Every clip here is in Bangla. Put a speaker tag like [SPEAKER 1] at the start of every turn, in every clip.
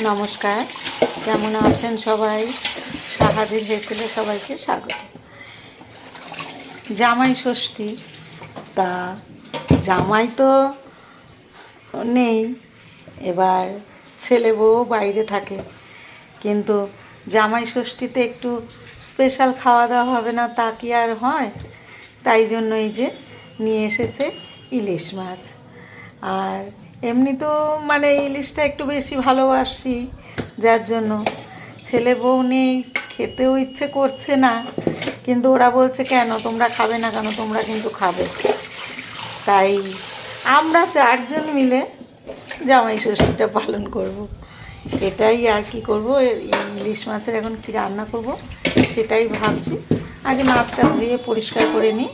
[SPEAKER 1] নমস্কার। কেমন আছেন সবাই? সাহাদির হেসেলে সবাইকে স্বাগত। জামাই ষষ্ঠী। তা জামাই তো নেই, এবার ছেলে বউ বাইরে থাকে। কিন্তু জামাই ষষ্ঠীতে একটু স্পেশাল খাওয়া দাওয়া হবে না তা কি আর হয়? তাই জন্য এই যে নিয়ে এসেছে ইলিশ মাছ। আর এমনি তো মানে ইলিশটা একটু বেশি ভালোবাসি, যার জন্য। ছেলে বউ নেই, খেতেও ইচ্ছে করছে না, কিন্তু ওরা বলছে, কেন? তোমরা খাবে না কেন? তোমরা কিন্তু খাবে। তাই আমরা চারজন মিলে জামাই ষষ্ঠীটা পালন করব। এটাই আর কি করব? ইলিশ মাছের এখন কি রান্না করব? সেটাই ভাবছি। আগে মাছটা ধুয়ে পরিষ্কার করে নিই।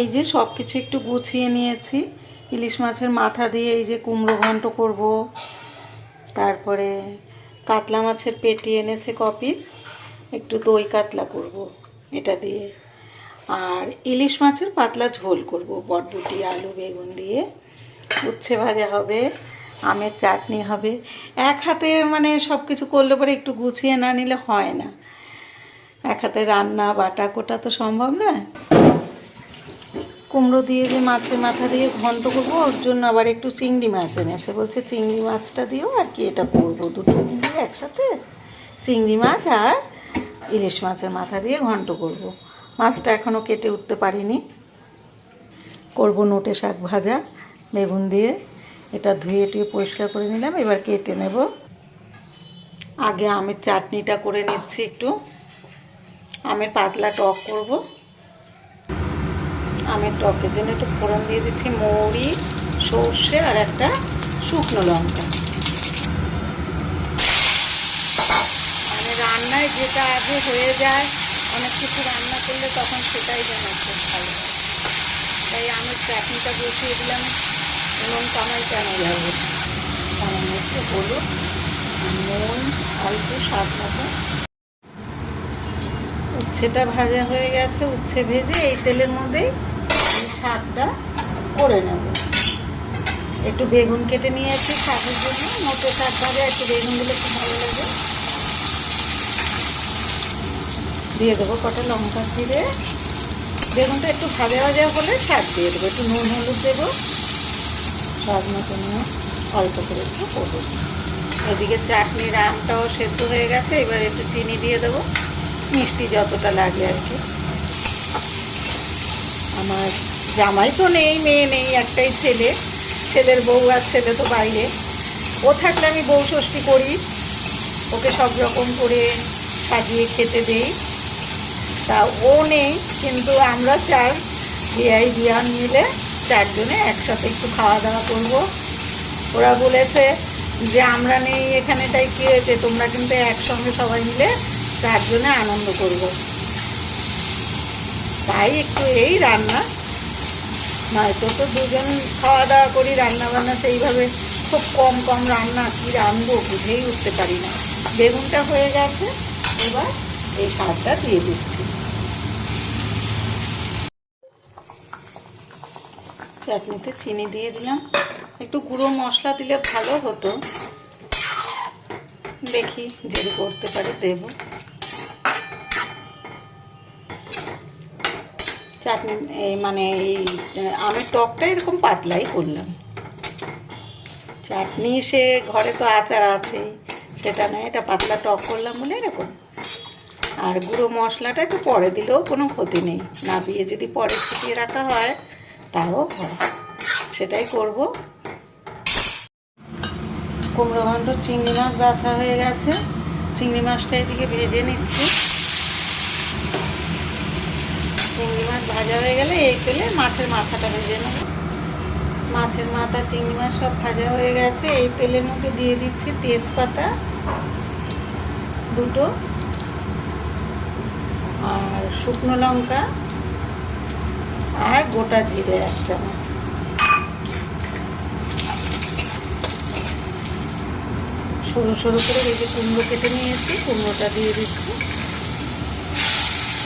[SPEAKER 1] এই যে সব কিছু একটু গুছিয়ে নিয়েছি। ইলিশ মাছের মাথা দিয়ে এই যে কুমড়ো ঘন্ট করব। তারপরে কাতলা মাছের পেটি এনেছে কপিস। একটু দই কাতলা করব এটা দিয়ে। আর ইলিশ মাছের পাতলা ঝোল করব, বটবুটি, আলু, বেগুন দিয়ে। উচ্ছে ভাজা হবে, আমের চাটনি হবে। এক হাতে মানে সব কিছু করলে পরে একটু গুছিয়ে না নিলে হয় না। এক হাতে রান্না বাটা কোটা তো সম্ভব নয়। কুমড়ো দিয়ে যে মাছের মাথা দিয়ে ঘন্ট করব, ওর জন্য আবার একটু চিংড়ি মাছ এনেছে বলছে, চিংড়ি মাছটা দিয়েও আর কি এটা করব? দুটো মিলিয়ে একসাথে চিংড়ি মাছ আর ইলিশ মাছের মাথা দিয়ে ঘন্ট করব। মাছটা এখনও কেটে উঠতে পারিনি। করব নোটে শাক ভাজা, বেগুন দিয়ে এটা ধুয়ে টুয়ে পরিষ্কার করে নিলাম, এবার কেটে নেব। আগে আমের চাটনিটা করে নিচ্ছি একটু। আমের পাতলা টক করব। আমের টকের জন্য একটু ফোড়ন দিয়ে দিচ্ছি মৌরি, সর্ষে আর একটা শুকনো লঙ্কা। মানে রান্নায় যেটা আগে হয়ে যায়, অনেক কিছু রান্না করলে তখন সেটাই যেন খুব ভালো তাই আমের চাটনিটা বসিয়ে দিলাম এবং কামাই কেন যাবে? সামান্য একটু হলুদ নুন অল্প স্বাদ মতো। উচ্ছেটা ভাজা হয়ে গেছে, উচ্ছে ভেজে এই তেলের মধ্যেই আমি শাকটা করে নেব। একটু বেগুন কেটে নিয়েছি শাকের জন্য। মোটে শাক ভাজা, একটু বেগুন দিলে খুব ভালো লাগে। দিয়ে দেবো কটা লঙ্কা জিরে। বেগুনটা একটু ভাজা ভাজা হলে শাক দিয়ে দেবো। একটু নুন হলুদ দেবো। স্বাদ মতো নিয়ে অল্প করে একটু করব। এদিকে চাটনির আমটাও সেদ্ধ হয়ে গেছে। এবার একটু চিনি দিয়ে দেবো। মিষ্টি যতটা লাগে আর কি। আমার জামাই তো নেই, মেয়ে নেই, একটাই ছেলে। ছেলের বউ আর ছেলে তো বাইরে। ও থাকলে আমি বউ ষষ্ঠী করি। ওকে সব রকম করে সাজিয়ে খেতে দেই। তা ও নেই, কিন্তু আমরা চার বিয়াই বিয়ান মিলে চারজনে একসাথে একটু খাওয়া দাওয়া করব। ওরা বলেছে যে, আমরা নেই এখানেটাই কী হয়েছে? তোমরা কিন্তু একসঙ্গে সবাই মিলে চারজনে আনন্দ করব। তাই একটু এই রান্না। নয়তো তো দুজন খাওয়া দাওয়া করি রান্না বান্না সেইভাবে খুব কম কম রান্না কী রাঁধবো বুঝেই উঠতে পারি না। বেগুনটা হয়ে গেছে, এবার এই শাকটা দিয়ে দিচ্ছি। চাটনিতে চিনি দিয়ে দিলাম। একটু গুঁড়ো মশলা দিলে ভালো হতো। দেখি যদি করতে পারি, দেব। চাটনি মানে এই আমের টকটা এরকম পাতলাই করলাম। চাটনি সে ঘরে তো আচার আছেই, সেটা নয়, এটা পাতলা টক করলাম বলে এরকম। আর গুঁড়ো মশলাটা একটু পরে দিলেও কোনো ক্ষতি নেই, না দিয়ে যদি পরে ছিটিয়ে রাখা হয়, তাও হয়। সেটাই করব। কুমড়ো ঘন্ট চিংড়ি মাছ বাছা হয়ে গেছে। চিংড়ি মাছটা এদিকে ভেজে নিচ্ছি চিংড়ি মাছ ভাজা হয়ে গেলে এই তেলে মাছের মাথাটা ভেজে নেব। মাছের মাথা, চিংড়ি মাছ সব ভাজা হয়ে গেছে। এই তেলের মধ্যে দিয়ে দিচ্ছি তেজপাতা দুটো আর শুকনো লঙ্কা আর গোটা জিরে এক চামচ। সরু সরু করে এই যে কুমড়ো কেটে নিয়েছি, কুমড়োটা দিয়ে দিচ্ছি।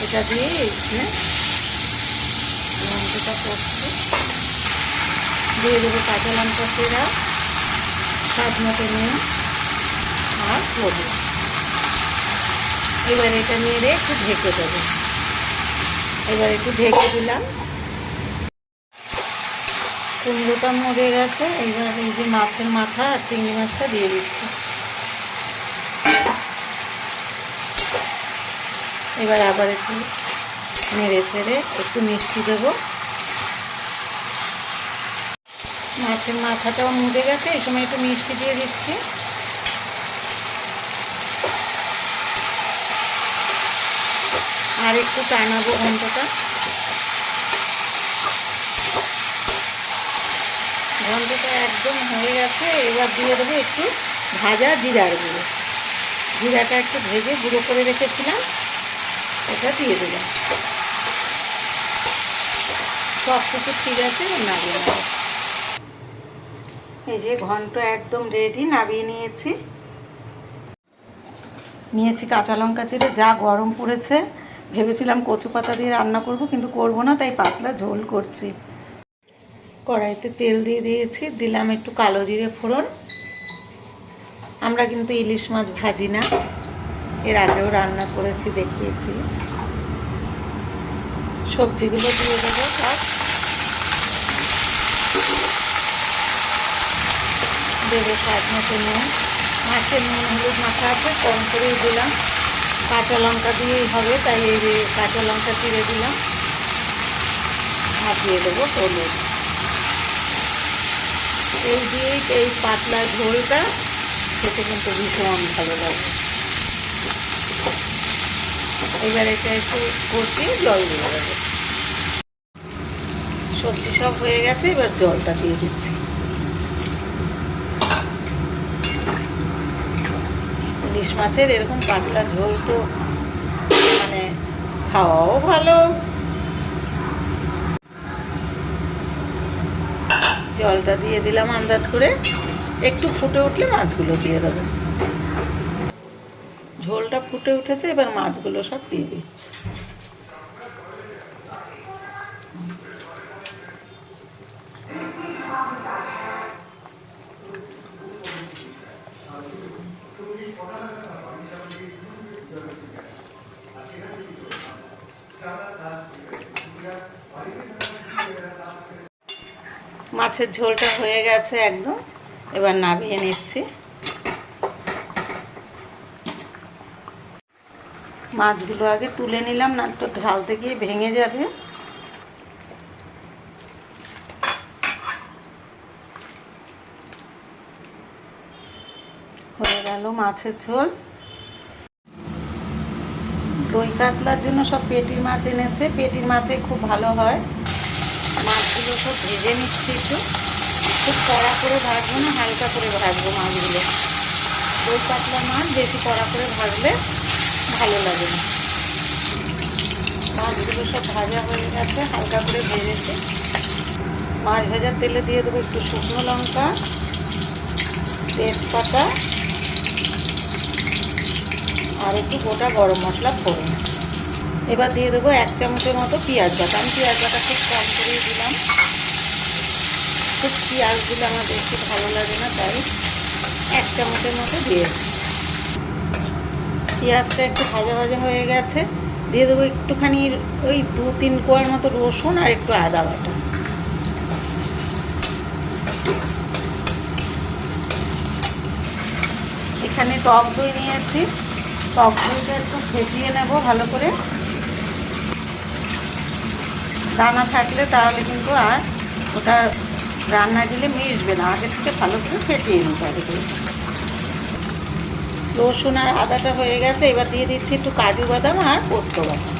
[SPEAKER 1] এটা দিয়ে করছি। দিয়ে দেবো কাঁচা লঙ্কা চেরা স্বাদ মতো নুন আর হলুদ। এবার এটা নেড়ে একটু ঢেকে দেবো। এবার একটু ঢেকে দিলাম। কুমড়োটা মরে গেছে, এবার এই যে মাছের মাথা আর চিংড়ি মাছটা দিয়ে দিচ্ছি। এবার আবার একটু নেড়ে চেড়ে একটু মিষ্টি দেবো। মাছের মাথাটাও মুড়ে গেছে, এই সময় একটু মিষ্টি দিয়ে দিচ্ছি। আর একটু টানাবো ঘন্টটা। ঘন্টটা একদম হয়ে গেছে, এবার দিয়ে দেবো একটু ভাজা জিরার গুঁড়ো। জিরাটা একটু ভেজে গুঁড়ো করে রেখেছিলাম, এটা দিয়ে দিলাম। সব কিছু ঠিক আছে নেব এই যে ঘন্ট একদম রেডি নামিয়ে নিয়েছি। নিয়েছি কাঁচা লঙ্কা চিড়ে, যা গরম পড়েছে। ভেবেছিলাম কচু পাতা দিয়ে রান্না করব, কিন্তু করব না, তাই পাতলা ঝোল করছি। কড়াইতে তেল দিয়ে দিয়েছি, দিলাম একটু কালো জিরে ফোড়ন। আমরা কিন্তু ইলিশ মাছ ভাজি না, এর আগেও রান্না করেছি, দেখিয়েছি। সবজিগুলো দিয়ে দেবো সব দেবো স্বাদ মতো নুন। মাছের নুন, হলুদ মাখা আছে, কম করেই দিলাম। কাঁচা লঙ্কা দিয়েই হবে, তাই এই যে কাঁচা লঙ্কা চিড়ে দিলাম। আর দেবো হলুদ। এই দিয়েই এই পাতলা ঝোলটা খেতে কিন্তু ভীষণ ভালো লাগে। এবার এটা একটু কষিয়ে জল দিয়ে দেবো। সবজি সব হয়ে গেছে, এবার জলটা দিয়ে দিচ্ছি। ইলিশ মাছের এরকম পাতলা ঝোল তো মানে খাওয়াও ভালো। জলটা দিয়ে দিলাম আন্দাজ করে। একটু ফুটে উঠলে মাছগুলো দিয়ে দেবো। ঝোলটা ফুটে উঠেছে, এবার মাছগুলো সব দিয়ে দিচ্ছি। মাছের ঝোলটা হয়ে গেছে একদম। এবার নামিয়ে নিচ্ছি। মাছগুলো আগে তুলে নিলাম, না তো ঢালতে গিয়ে ভেঙে যাবে। হয়ে গেল মাছের ঝোল। দই কাতলার জন্য সব পেটির মাছ এনেছে। পেটির মাছে খুব ভালো হয়। সব ভেজে নিচ্ছি একটু। খুব কড়া করে ভাজবো না, হালকা করে ভাজবো মাছগুলো। দই পাতলা মাছ, বেশি কড়া করে ভাজলে ভালো লাগে না। মাছগুলো সব ভাজা হয়ে গেছে, হালকা করে ভেজেছে। মাছ ভাজার তেলে দিয়ে দেবো একটু শুকনো লঙ্কা, তেজপাতা, আর একটু গোটা গরম মশলা ফোড়ন। এবার দিয়ে দেবো এক চামচের মতো পেঁয়াজ বাটা। আমি পেঁয়াজ বাটা খুব কম করেই দিলাম। খুব পেঁয়াজ দিলে আমার বেশি ভালো লাগে না, তাই এক চামচের মতো দিয়ে পেঁয়াজটা একটু ভাজা ভাজা হয়ে গেছে, দিয়ে দেবো একটুখানি ওই দু তিন কোয়ার মতো রসুন আর একটু আদা বাটা। এখানে টক দই নিয়েছি, টক দইটা একটু ফেটিয়ে নেব ভালো করে। দানা থাকলে তাহলে কিন্তু আর ওটা রান্না দিলে মিশবে না, আগে থেকে ভালো করে ফেটিয়ে নিতে হবে। রসুন আর আদাটা হয়ে গেছে, এবার দিয়ে দিচ্ছি একটু কাজু বাদাম আর পোস্ত বাদাম।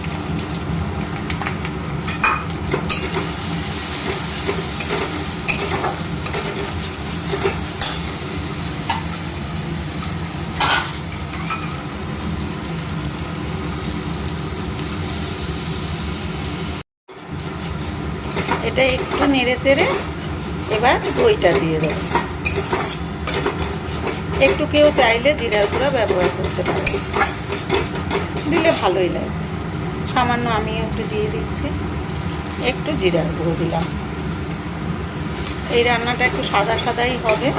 [SPEAKER 1] এটা একটু নেড়ে চেড়ে এবার দইটা দিয়ে দেবো। একটু কেউ চাইলে জিরার গুঁড়া ব্যবহার করতে পারে। দিলে ভালোই লাগে। সামান্য আমি একটু দিয়ে দিচ্ছি। একটু জিরার গুঁড়ো দিলাম। এই রান্নাটা একটু সাদা সাদাই হবে।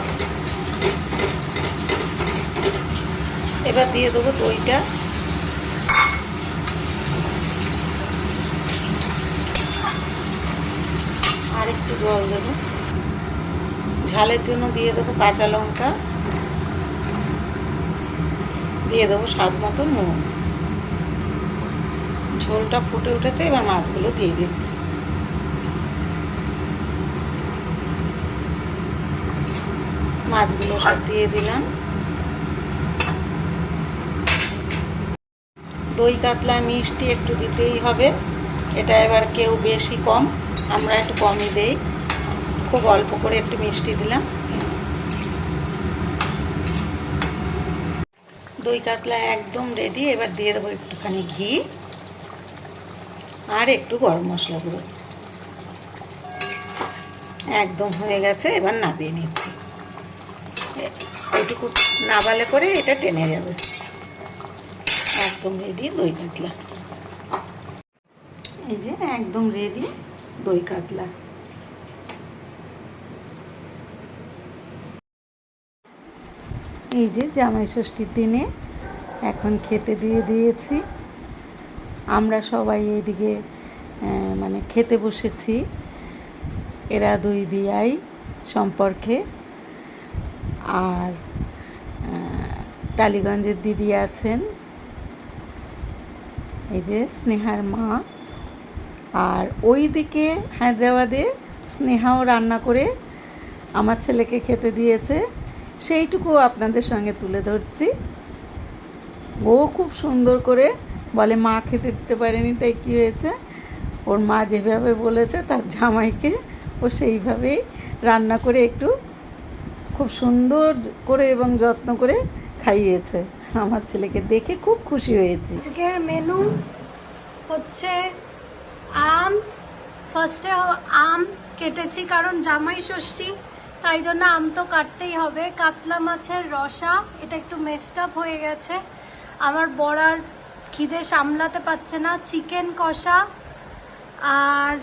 [SPEAKER 1] এবার দিয়ে দেবো দইটা। আর একটু জল দেবো। ঝালের জন্য দিয়ে দেবো কাঁচা লঙ্কা। দিয়ে দেবো স্বাদ মতো নুন। ঝোলটা ফুটে উঠেছে, এবার মাছগুলো দিয়ে দিচ্ছি। মাছগুলো সব দিয়ে দিলাম। দই কাতলা মিষ্টি একটু দিতেই হবে। এটা এবার কেউ বেশি কম, আমরা একটু কমই দেই। খুব অল্প করে একটু মিষ্টি দিলাম। দই কাতলা একদম রেডি এবার দিয়ে দেবো একটুখানি ঘি আর একটু গরম মশলা গুঁড়ো। একদম হয়ে গেছে, এবার নাবিয়ে নিচ্ছি। এটুকু নাবালে করে এটা টেনে যাবে। একদম রেডি দই কাতলা। এই যে একদম রেডি দই কাতলা। এই যে জামাই ষষ্ঠীর দিনে এখন খেতে দিয়ে দিয়েছি। আমরা সবাই আহ, মানে খেতে বসেছি। এরা দুই বিয়াই সম্পর্কে। আর টালিগঞ্জের দিদি আছেন। এই যে স্নেহার মা। আর ওই দিকে হায়দ্রাবাদে স্নেহাও রান্না করে আমার ছেলেকে খেতে দিয়েছে। সেইটুকু আপনাদের সঙ্গে তুলে ধরছি। ও খুব সুন্দর করে বলে, মা খেতে দিতে পারেনি, তাই কী হয়েছে? ওর মা যেভাবে বলেছে, তার জামাইকে ও সেইভাবেই রান্না করে একটু খুব সুন্দর করে এবং যত্ন করে খাইয়েছে। আমার ছেলেকে দেখে খুব খুশি হয়েছি।
[SPEAKER 2] আজকের মেনু হচ্ছে আম। ফার্স্টে আম কেটেছি, কারণ জামাই ষষ্ঠী। তাই জন্য আম তো কাটতেই হবে। কাতলা মাছের রসা, এটা একটু মেসড আপ হয়ে গেছে। আমার বড়ার খিদে সামলাতে পারছে না। চিকেন কষা আর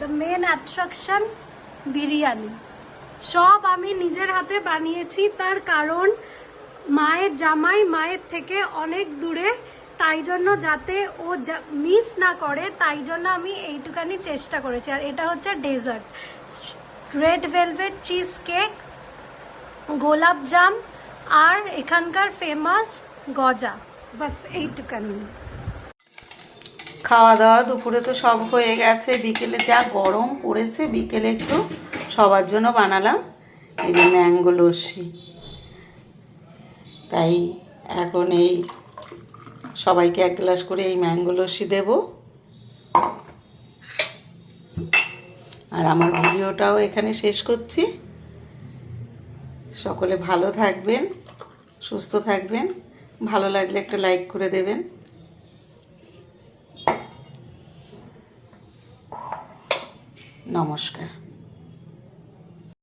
[SPEAKER 2] দ্য মেন অ্যাট্রাকশন বিরিয়ানি। সব আমি নিজের হাতে বানিয়েছি, তার কারণ মায়ের জামাই মায়ের থেকে অনেক দূরে, তাই জন্য যাতে ও মিস না করে, তাই জন্য আমি এইটুখানি চেষ্টা করেছি। আর এটা হচ্ছে dessert red velvet cheese cake গোলাপ জাম আর এখানকার ফেমাস গজা। বাস এইটুকানি।
[SPEAKER 1] খাওয়া দাওয়া দুপুরে তো সব হয়ে গেছে। বিকেলে যা গরম পড়েছে, বিকেলে একটু সবার জন্য বানালাম। এই যে ম্যাঙ্গো লস্যি। তাই এখন এই সবাইকে এক গ্লাস করে এই ম্যাঙ্গো লস্যি দেবো। আর আমার ভিডিওটাও এখানে শেষ করছি। সকলে ভালো থাকবেন, সুস্থ থাকবেন। ভালো লাগলে একটা লাইক করে দেবেন। নমস্কার।